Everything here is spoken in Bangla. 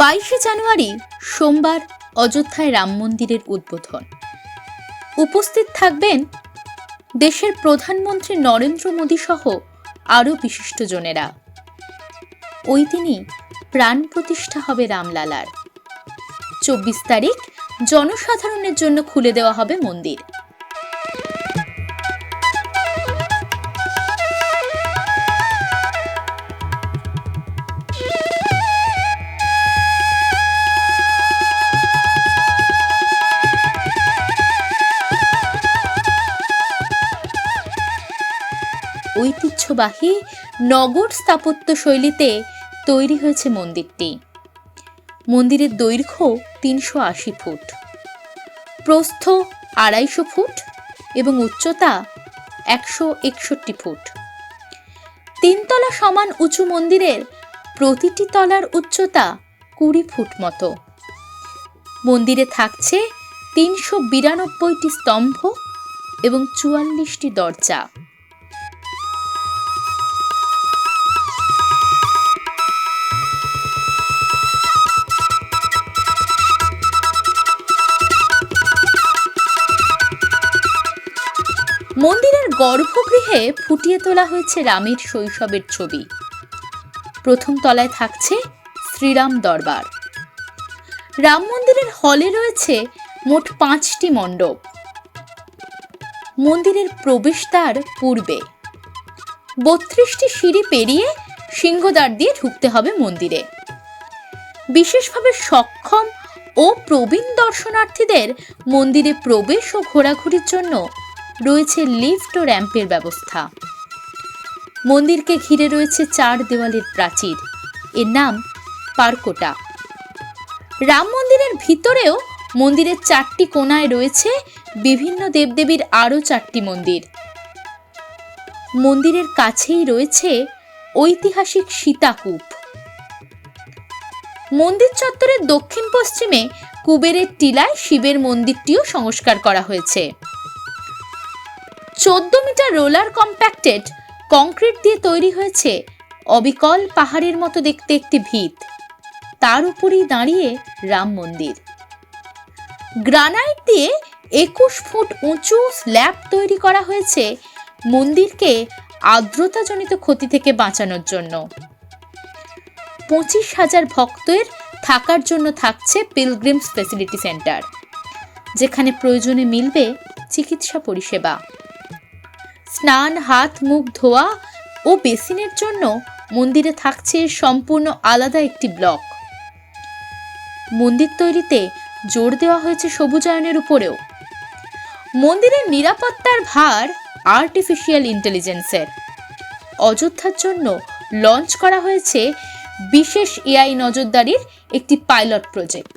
বাইশে জানুয়ারি, সোমবার অযোধ্যায় রাম মন্দিরের উদ্বোধন। উপস্থিত থাকবেন দেশের প্রধানমন্ত্রী নরেন্দ্র মোদী সহ আরও বিশিষ্টজনেরা। ওই দিনই প্রাণ প্রতিষ্ঠা হবে রামলালার। চব্বিশ তারিখ জনসাধারণের জন্য খুলে দেওয়া হবে মন্দির। ঐতিহ্যবাহী নগর স্থাপত্য শৈলীতে তৈরি হয়েছে মন্দিরটি। মন্দিরের দৈর্ঘ্য তিনশো আশি ফুট। প্রস্থ আড়াইশো ফুট এবং উচ্চতা একশো একষট্টি ফুট। তিনতলা সমান উঁচু মন্দিরের প্রতিটি তলার উচ্চতা কুড়ি ফুট মতো। মন্দিরে থাকছে তিনশো বিরানব্বইটি স্তম্ভ এবং চুয়াল্লিশটি দরজা। গর্ভগৃহে ফুটিয়ে তোলা হয়েছে রামের শৈশবের ছবি। প্রথম তলায় থাকছে শ্রীরাম দরবার। রাম মন্দিরের হলে রয়েছে মোট পাঁচটি মণ্ডপ। মন্দিরের প্রবেশদ্বার পূর্বে। বত্রিশটি সিঁড়ি পেরিয়ে সিংহদ্বার দিয়ে ঢুকতে হবে মন্দিরে। বিশেষভাবে সক্ষম ও প্রবীণ দর্শনার্থীদের মন্দিরে প্রবেশ ও ঘোরাঘুরির জন্য রয়েছে লিফট ও র্যাম্পের ব্যবস্থা। মন্দিরকে ঘিরে রয়েছে চার দেওয়ালের প্রাচীর। এর নাম পারকোটা। রাম মন্দিরের ভিতরেও মন্দিরের চারটি কোণায় রয়েছে বিভিন্ন দেবদেবীর আরও চারটি মন্দির। মন্দিরের কাছেই রয়েছে ঐতিহাসিক সীতাকূপ। মন্দির চত্বরের দক্ষিণ পশ্চিমে কুবেরের টিলায় শিবের মন্দিরটিও সংস্কার করা হয়েছে। চোদ্দ মিটার রোলার কম্প্যাক্টেড কংক্রিট দিয়ে তৈরি হয়েছে অবিকল পাহাড়ের মতো দেখতে একটি ভিত। তার উপরেই দাঁড়িয়ে রাম মন্দির। গ্রানাইট দিয়ে একুশ ফুট উঁচু স্ল্যাব তৈরি করা হয়েছে মন্দিরকে আর্দ্রতাজনিত ক্ষতি থেকে বাঁচানোর জন্য। পঁচিশ হাজার ভক্তের থাকার জন্য থাকছে পিলগ্রিমস ফেসিলিটি সেন্টার, যেখানে প্রয়োজনে মিলবে চিকিৎসা পরিষেবা। স্নান, হাত, মুখ ধোয়া ও বেসিনের জন্য মন্দিরে থাকছে সম্পূর্ণ আলাদা একটি ব্লক। মন্দির তৈরিতে জোর দেওয়া হয়েছে সবুজায়নের উপরেও। মন্দিরের নিরাপত্তার ভার আর্টিফিশিয়াল ইন্টেলিজেন্সের অযোধ্যার জন্য লঞ্চ করা হয়েছে বিশেষ এআই নজরদারির একটি পাইলট প্রজেক্ট